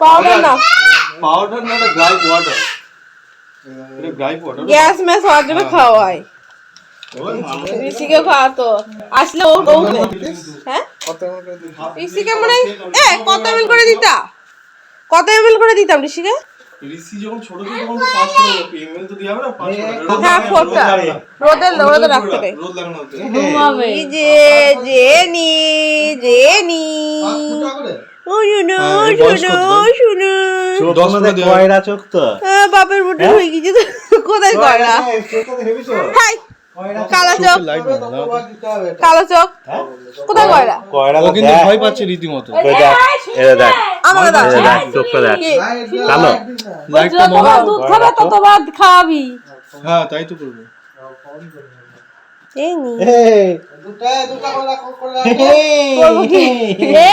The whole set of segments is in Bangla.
পাউডার না। পাউডার না গ্রাইপ ওয়াটার এটা গ্রাইপ ওয়াটার গ্যাস ম্যাস হওয়ার জন্য খাওয়াই। ঋষিকে খাওয়াতো আসলে ও হ্যাঁ? ঋষিকে মনে এ কত এমএল করে দিতা? কত এমএল করে দিতাম ঋষিকে? ঋষি যখন ছোট ছিল তখন তো করে এমএল তো দেওয়া না? পাঁচ করে হ্যাঁ ফোরটা। রোদে রোদে রাখতে দেয় রোদ লাগানো হতো এই যে জেনি জেনি শুনো শুনো শুনো চোখ দশ মধ্যে করে কয়রা চোখ তো? বাপের বুটে হয়ে? গেছে কোথায় কয়লা হাই কালো চোখ। কালো চোখ। কোথায় কয়লা কয়রা ও কিন্তু ভয় পাচ্ছে রীতিমতো। এটা দেখ আমাকে দাও। দেখ চোখটা দেখ। কালো? দুধ খাবে তো তোমার খাওয়াবি হ্যাঁ তাই তো করব। এই নি। এই, করব কি এ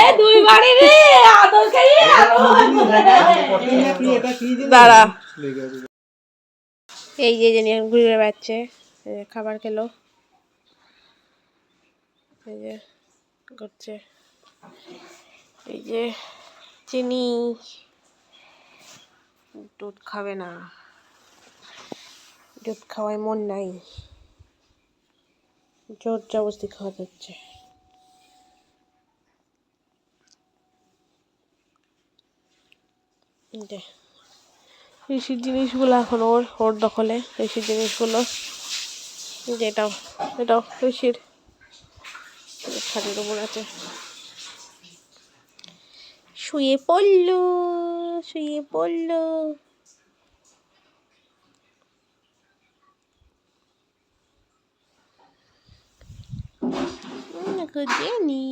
এই যে জেনি ঘুরে বেড়াচ্ছে যে খাবার খেলো। এই যে করছে এই যে চিনি। দুধ খাবে না। দুধ খাওয়ায় মন নাই। জোর জবরদস্তি খাওয়াতে হচ্ছে ঋষির জিনিসগুলো এখন ওর ওর দখলে। ঋষির জিনিসগুলো এই যে এটাও ঋষির। খাটের উপর আছে। শুয়ে পড়ল শুয়ে পড়ল। Jenny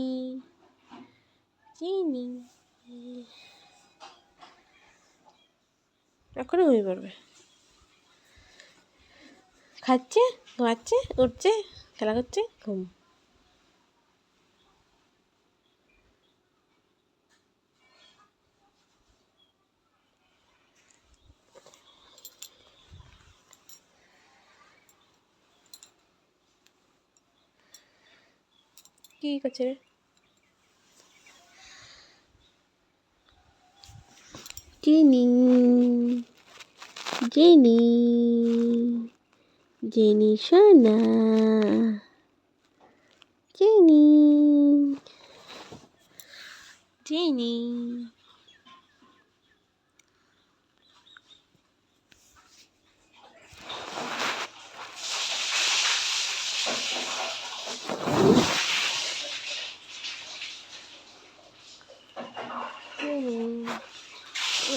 Jenny. এখনই ঘুমিয়ে পড়বে। খাচ্ছে ঘুমাচ্ছে উঠছে খেলা করছে ঘুম। কি করছে রে? জেনি জেনি জেনি সোনা জেনি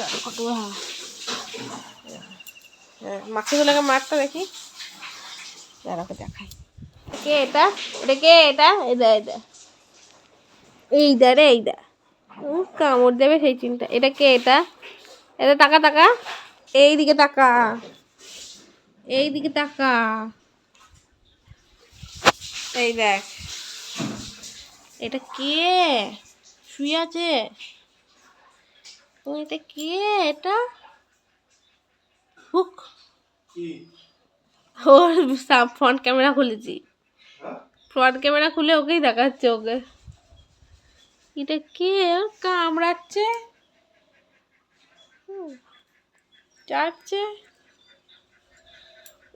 জেনি মাছিগুলোকে মারটা দেখি। দাঁড়াকে দেখাই। কে এটা? এটা কে এটা? এটা এটা এইদা রে উম, কামড় দেবে সেই চিন্তা এটা কে এটা? এটা টাকা টাকা? এই দিকে টাকা। এই দিকে টাকা। এই দেখ। এটা কে? শুয়ে আছে? এটা কে এটা? হুক। ওর ফ্রন্ট ক্যামেরা খুলেছি। ফ্রন্ট ক্যামেরা খুলে ওকেই দেখাচ্ছে ওকে। এটা কে? কামড়াচ্ছে? চাটছে?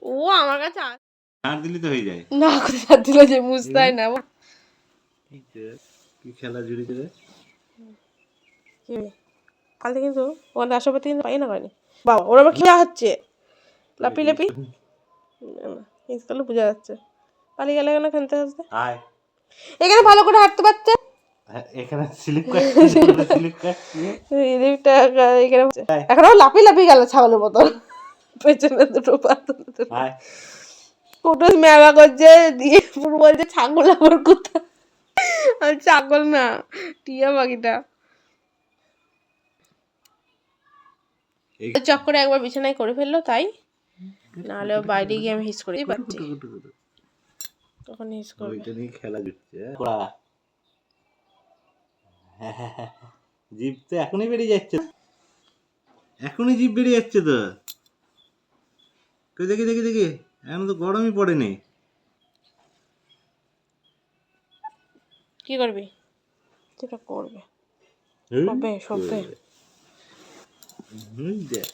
ও আমার কাছে আ- দিলি তো হয়ে যায়। না কোথায় দিল যে মুস্তাই না। কি খেলা কি রে? কালকে কিন্তু ওখানে আসাপাতি কিন্তু পাই না করেনি বাবা ওর আবার কি হচ্ছে। লাপি লাপি। স্কুলে বোঝা যাচ্ছে। পালিয়ে গেলে কেন খেলতে আসতে এখানে ভালো করে হাঁটতে পারছে। হ্যাঁ, এখানে স্লিপ কাট স্লিপ কাট এখানে এখন লাপি লাপি গেল ছাগলের মতন। পেছনে দুটো কোটো মেলা করছে দিয়ে পুরো বলছে ছাগল আমার ছাগল না টিয়া পাখিটা। চক্করে একবার বিছানায় করে ফেলল তাই? নাহলে বাইরে গিয়ে আমি হিস পাচ্ছি তখন হিস করবে। ওইটা নিয়ে খেলা জুটছে হ্যাঁ? জিভ তো এখনই বেরিয়ে যাচ্ছে। এখনই জিভ বেরিয়ে যাচ্ছে তো। কই দেখি দেখি দেখি। এখন তো গরমই পড়েনি। কি করবি? যেটা করবে। এই সবে সবে এই দেখ।